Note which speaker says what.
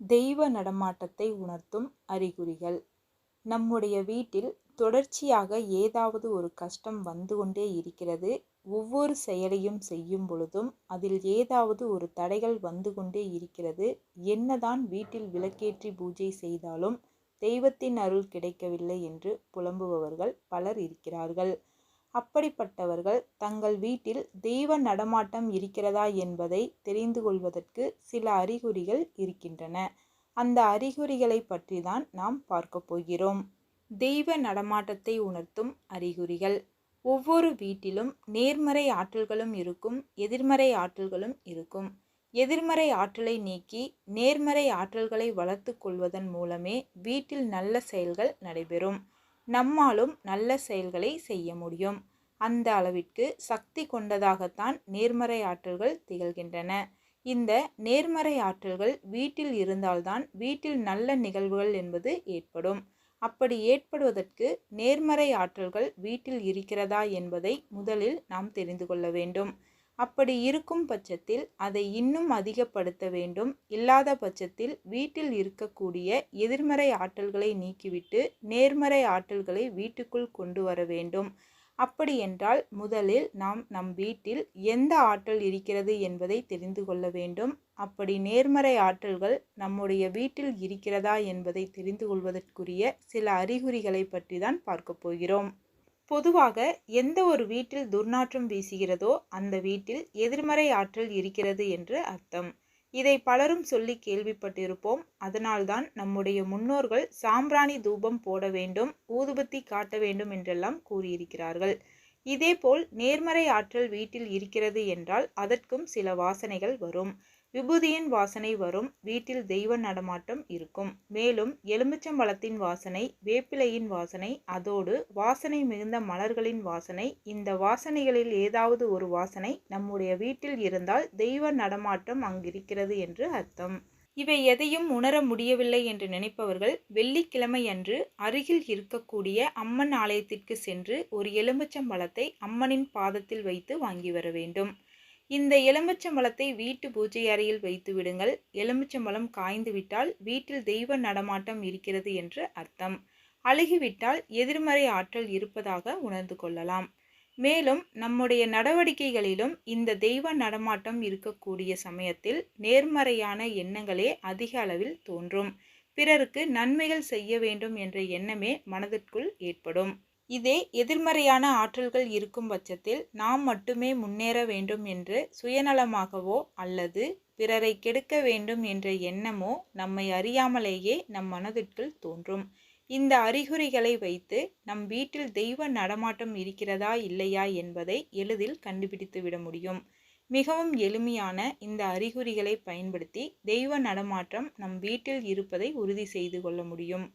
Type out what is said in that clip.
Speaker 1: தெய்வ நடமாட்டத்தை உணர்த்தும் அறிகுறிகள். நம்முடைய வீட்டில் தொடர்ச்சியாக ஏதாவது ஒரு கஷ்டம் வந்து கொண்டே இருக்கிறது. ஒவ்வொரு செயலையும் செய்யும் பொழுதும் அதில் ஏதாவது ஒரு தடைகள் வந்து கொண்டே இருக்கிறது. என்னதான் வீட்டில் விளக்கேற்றி பூஜை செய்தாலும் தெய்வத்தின் அருள் கிடைக்கவில்லை என்று புலம்புபவர்கள் பலர் இருக்கிறார்கள். அப்படிப்பட்டவர்கள் தங்கள் வீட்டில் தெய்வ நடமாட்டம் இருக்கிறதா என்பதை தெரிந்து கொள்வதற்கு சில அறிகுறிகள் இருக்கின்றன. அந்த அறிகுறிகளை பற்றி தான் நாம் பார்க்க போகிறோம். தெய்வ நடமாட்டத்தை உணர்த்தும் அறிகுறிகள். ஒவ்வொரு வீட்டிலும் நேர்மறை ஆற்றல்களும் இருக்கும் எதிர்மறை ஆற்றல்களும் இருக்கும். எதிர்மறை ஆற்றலை நீக்கி நேர்மறை ஆற்றல்களை வளர்த்து கொள்வதன் மூலமே வீட்டில் நல்ல செயல்கள் நடைபெறும். நம்மாலும் நல்ல செயல்களை செய்ய முடியும். அந்த அளவிற்கு சக்தி கொண்டதாகத்தான் நேர்மறை ஆற்றல்கள் திகழ்கின்றன. இந்த நேர்மறை ஆற்றல்கள் வீட்டில் இருந்தால்தான் வீட்டில் நல்ல நிகழ்வுகள் என்பது ஏற்படும். அப்படி ஏற்படுவதற்கு நேர்மறை ஆற்றல்கள் வீட்டில் இருக்கிறதா என்பதை முதலில் நாம் தெரிந்து கொள்ள வேண்டும். அப்படி இருக்கும் பட்சத்தில் அதை இன்னும் அதிகப்படுத்த வேண்டும். இல்லாத பட்சத்தில் வீட்டில் இருக்கக்கூடிய எதிர்மறை ஆற்றல்களை நீக்கிவிட்டு நேர்மறை ஆற்றல்களை வீட்டுக்குள் கொண்டு வர வேண்டும். அப்படி என்றால் முதலில் நாம் நம் வீட்டில் எந்த ஆற்றல் இருக்கிறது என்பதை தெரிந்து கொள்ள வேண்டும். அப்படி நேர்மறை ஆற்றல்கள் நம்முடைய வீட்டில் இருக்கிறதா என்பதை தெரிந்து கொள்வதற்குரிய சில அறிகுறிகளை பற்றி தான் பார்க்க போகிறோம். பொதுவாக எந்த ஒரு வீட்டில் துர்நாற்றம் வீசுகிறதோ அந்த வீட்டில் எதிர்மறை ஆற்றல் இருக்கிறது என்று அர்த்தம். இதை பலரும் சொல்லி கேள்விப்பட்டிருப்போம். அதனால்தான் நம்முடைய முன்னோர்கள் சாம்பிராணி தூபம் போட வேண்டும் ஊதுபத்தி காட்ட வேண்டும் என்றெல்லாம் கூறியிருக்கிறார்கள். இதேபோல் நேர்மறை ஆற்றல் வீட்டில் இருக்கிறது என்றால் அதற்கும் சில வாசனைகள் வரும். விபூதியின் வாசனை வரும். வீட்டில் தெய்வ நடமாட்டம் இருக்கும். மேலும் எலுமிச்சம்பழத்தின் வாசனை வேப்பிலையின் வாசனை அதோடு வாசனை மிகுந்த மலர்களின் வாசனை இந்த வாசனைகளில் ஏதாவது ஒரு வாசனை நம்முடைய வீட்டில் இருந்தால் தெய்வ நடமாட்டம் அங்கிருக்கிறது என்று அர்த்தம். இவை எதையும் உணர முடியவில்லை என்று நினைப்பவர்கள் வெள்ளிக்கிழமை அன்று அருகில் இருக்கக்கூடிய அம்மன் ஆலயத்திற்கு சென்று ஒரு எலுமிச்சம்பழத்தை அம்மனின் பாதத்தில் வைத்து வாங்கி வர வேண்டும். இந்த எலுமிச்சம்பழத்தை வீட்டு பூஜை அறையில் வைத்து விடுங்கள். எலுமிச்சம்பழம் காய்ந்துவிட்டால் வீட்டில் தெய்வ நடமாட்டம் இருக்கிறது என்று அர்த்தம். அழுகிவிட்டால் எதிர்மறை ஆற்றல் இருப்பதாக உணர்ந்து கொள்ளலாம். மேலும் நம்முடைய நடவடிக்கைகளிலும் இந்த தெய்வ நடமாட்டம் இருக்கக்கூடிய சமயத்தில் நேர்மறையான எண்ணங்களே அதிக அளவில் தோன்றும். பிறருக்கு நன்மைகள் செய்ய வேண்டும் என்ற எண்ணமே மனதிற்குள் ஏற்படும். இதே எதிர்மறையான ஆற்றல்கள் இருக்கும் பட்சத்தில் நாம் மட்டுமே முன்னேற வேண்டும் என்று சுயநலமாகவோ அல்லது பிறரை கெடுக்க வேண்டும் என்ற எண்ணமோ நம்மை அறியாமலேயே நம் மனதிற்குள் தோன்றும். இந்த அறிகுறிகளை வைத்து நம் வீட்டில் தெய்வ நடமாட்டம் இருக்கிறதா இல்லையா என்பதை எளிதில் கண்டுபிடித்து விட முடியும். மிகவும் எளிமையான இந்த அறிகுறிகளை பயன்படுத்தி தெய்வ நடமாட்டம் நம் வீட்டில் இருப்பதை உறுதி செய்து கொள்ள முடியும்.